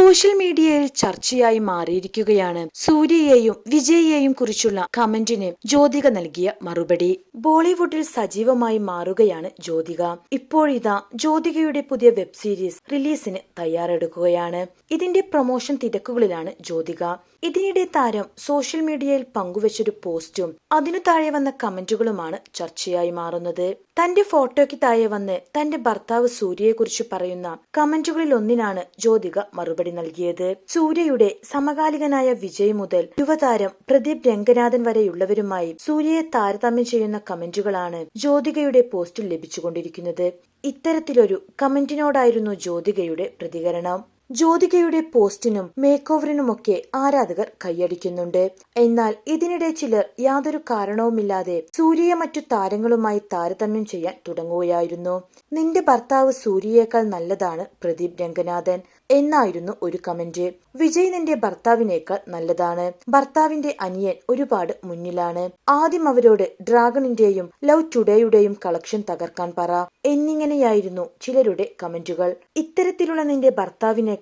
Social മീഡിയയിൽ ചർച്ചയായി മാറിയിരിക്കുകയാണ്. സൂര്യയെയും വിജയയെയും കുറിച്ചുള്ള കമന്റിന് ജ്യോതിക നൽകിയ മറുപടി. ബോളിവുഡിൽ സജീവമായി മാറുകയാണ് ജ്യോതിക. ഇപ്പോഴിതാ ജ്യോതികയുടെ പുതിയ വെബ് സീരീസ് റിലീസിന് തയ്യാറെടുക്കുകയാണ്. ഇതിന്റെ പ്രൊമോഷൻ തിരക്കുകളിലാണ് ജ്യോതിക. ഇതിനിടെ താരം സോഷ്യൽ മീഡിയയിൽ പങ്കുവച്ചൊരു പോസ്റ്റും അതിനു താഴെ വന്ന കമന്റുകളുമാണ് ചർച്ചയായി മാറുന്നത്. തന്റെ ഫോട്ടോയ്ക്ക് താഴെ വന്ന് തന്റെ ഭർത്താവ് സൂര്യയെക്കുറിച്ച് പറയുന്ന കമന്റുകളിൽ ഒന്നിനാണ് ജ്യോതിക മറുപടി നൽകിയത്. സൂര്യയുടെ സമകാലികനായ വിജയ് മുതൽ യുവതാരം പ്രദീപ് രംഗനാഥൻ വരെയുള്ളവരുമായി സൂര്യയെ താരതമ്യം ചെയ്യുന്ന കമന്റുകളാണ് ജ്യോതികയുടെ പോസ്റ്റിൽ ലഭിച്ചുകൊണ്ടിരിക്കുന്നത്. ഇത്തരത്തിലൊരു കമന്റിനോടായിരുന്നു ജ്യോതികയുടെ പ്രതികരണം. ജ്യോതികയുടെ പോസ്റ്റിനും മേക്ക് ഓവറിനുമൊക്കെ ആരാധകർ കൈയടിക്കുന്നുണ്ട്. എന്നാൽ ഇതിനിടെ ചിലർ യാതൊരു കാരണവുമില്ലാതെ സൂര്യയെ മറ്റു താരങ്ങളുമായി താരതമ്യം ചെയ്യാൻ തുടങ്ങുകയായിരുന്നു. നിന്റെ ഭർത്താവ് സൂര്യയേക്കാൾ നല്ലതാണ് പ്രദീപ് രംഗനാഥൻ എന്നായിരുന്നു ഒരു കമന്റ്. വിജയ് നിന്റെ ഭർത്താവിനേക്കാൾ നല്ലതാണ്. ഭർത്താവിന്റെ അനിയൻ ഒരുപാട് മുന്നിലാണ്. ആദ്യം അവരോട് ഡ്രാഗണിന്റെയും ലവ് ടുഡേയുടെയും കളക്ഷൻ തകർക്കാൻ പറ എന്നിങ്ങനെയായിരുന്നു ചിലരുടെ കമന്റുകൾ. ഇത്തരത്തിലുള്ള നിന്റെ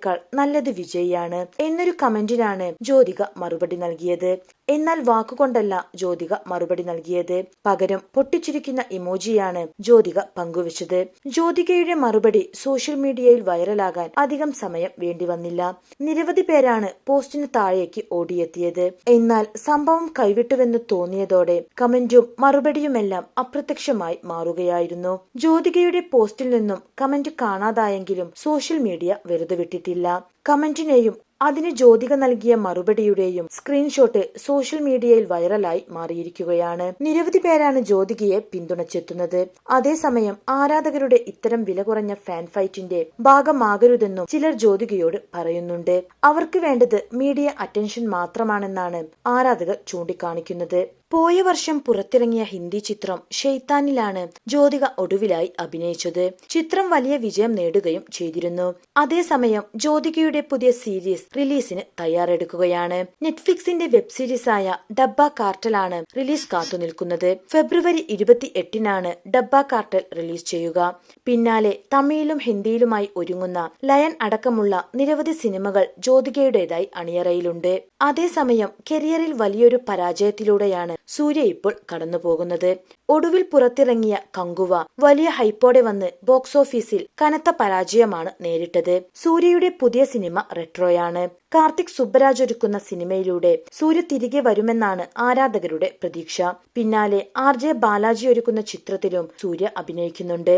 ഭർത്താവിനേക്കാൾ നല്ലത് ആണ് എന്നൊരു കമന്റിനാണ് ജ്യോതിക മറുപടി നൽകിയത്. എന്നാൽ വാക്കുകൊണ്ടല്ല ജ്യോതിക മറുപടി നൽകിയത്. പകരം പൊട്ടിച്ചിരിക്കുന്ന ഇമോജിയാണ് ജ്യോതിക പങ്കുവച്ചത്. ജ്യോതികയുടെ മറുപടി സോഷ്യൽ മീഡിയയിൽ വൈറലാകാൻ അധികം സമയം വേണ്ടിവന്നില്ല നിരവധി പേരാണ് പോസ്റ്റിന് താഴേക്ക് ഓടിയെത്തിയത്. എന്നാൽ സംഭവം കൈവിട്ടുവെന്ന് തോന്നിയതോടെ കമന്റും മറുപടിയുമെല്ലാം അപ്രത്യക്ഷമായി മാറുകയായിരുന്നു. ജ്യോതികയുടെ പോസ്റ്റിൽ നിന്നും കമന്റ് കാണാതായെങ്കിലും സോഷ്യൽ മീഡിയ വെറുതെ വിട്ടിട്ടില്ല കമന്റിനെയും അതിന് ജ്യോതിക നൽകിയ മറുപടിയുടെയും സ്ക്രീൻഷോട്ട് സോഷ്യൽ മീഡിയയിൽ വൈറലായി മാറിയിരിക്കുകയാണ്. നിരവധി പേരാണ് ജ്യോതികയെ പിന്തുണച്ചെത്തുന്നത്. അതേസമയം ആരാധകരുടെ ഇത്തരം വില കുറഞ്ഞ ഫാൻ ഫൈറ്റിന്റെ ഭാഗമാകരുതെന്നും ചിലർ ജ്യോതികയോട് പറയുന്നുണ്ട്. അവർക്ക് വേണ്ടത് മീഡിയ അറ്റൻഷൻ മാത്രമാണെന്നാണ് ആരാധകർ ചൂണ്ടിക്കാണിക്കുന്നത്. പോയ വർഷം പുറത്തിറങ്ങിയ ഹിന്ദി ചിത്രം ഷെയ്ത്താനിലാണ് ജ്യോതിക ഒടുവിലായി അഭിനയിച്ചത്. ചിത്രം വലിയ വിജയം നേടുകയും ചെയ്തിരുന്നു. അതേസമയം ജ്യോതികയുടെ പുതിയ സീരീസ് റിലീസിന് തയ്യാറെടുക്കുകയാണ്. നെറ്റ്ഫ്ലിക്സിന്റെ വെബ് സീരീസായ ഡബ്ബ കാർട്ടലാണ് റിലീസ് കാത്തുനിൽക്കുന്നത്. ഫെബ്രുവരി ഇരുപത്തി എട്ടിനാണ് ഡബ്ബ കാർട്ടൽ റിലീസ് ചെയ്യുക. പിന്നാലെ തമിഴിലും ഹിന്ദിയിലുമായി ഒരുങ്ങുന്ന ലയൻ അടക്കമുള്ള നിരവധി സിനിമകൾ ജ്യോതികയുടേതായി അണിയറയിലുണ്ട്. അതേസമയം കരിയറിൽ വലിയൊരു പരാജയത്തിലൂടെയാണ് സൂര്യ ഇപ്പോൾ കടന്നു പോകുന്നത് ഒടുവിൽ പുറത്തിറങ്ങിയ കങ്കുവ വലിയ ഹൈപ്പോടെ വന്ന് ബോക്സ് ഓഫീസിൽ കനത്ത പരാജയമാണ് നേരിട്ടത്. സൂര്യയുടെ പുതിയ സിനിമ റെട്രോയാണ്. കാർത്തിക് സുബ്ബരാജ് ഒരുക്കുന്ന സിനിമയിലൂടെ സൂര്യ തിരികെ വരുമെന്നാണ് ആരാധകരുടെ പ്രതീക്ഷ. പിന്നാലെ ആർ ജെ ബാലാജി ഒരുക്കുന്ന ചിത്രത്തിലും സൂര്യ അഭിനയിക്കുന്നുണ്ട്.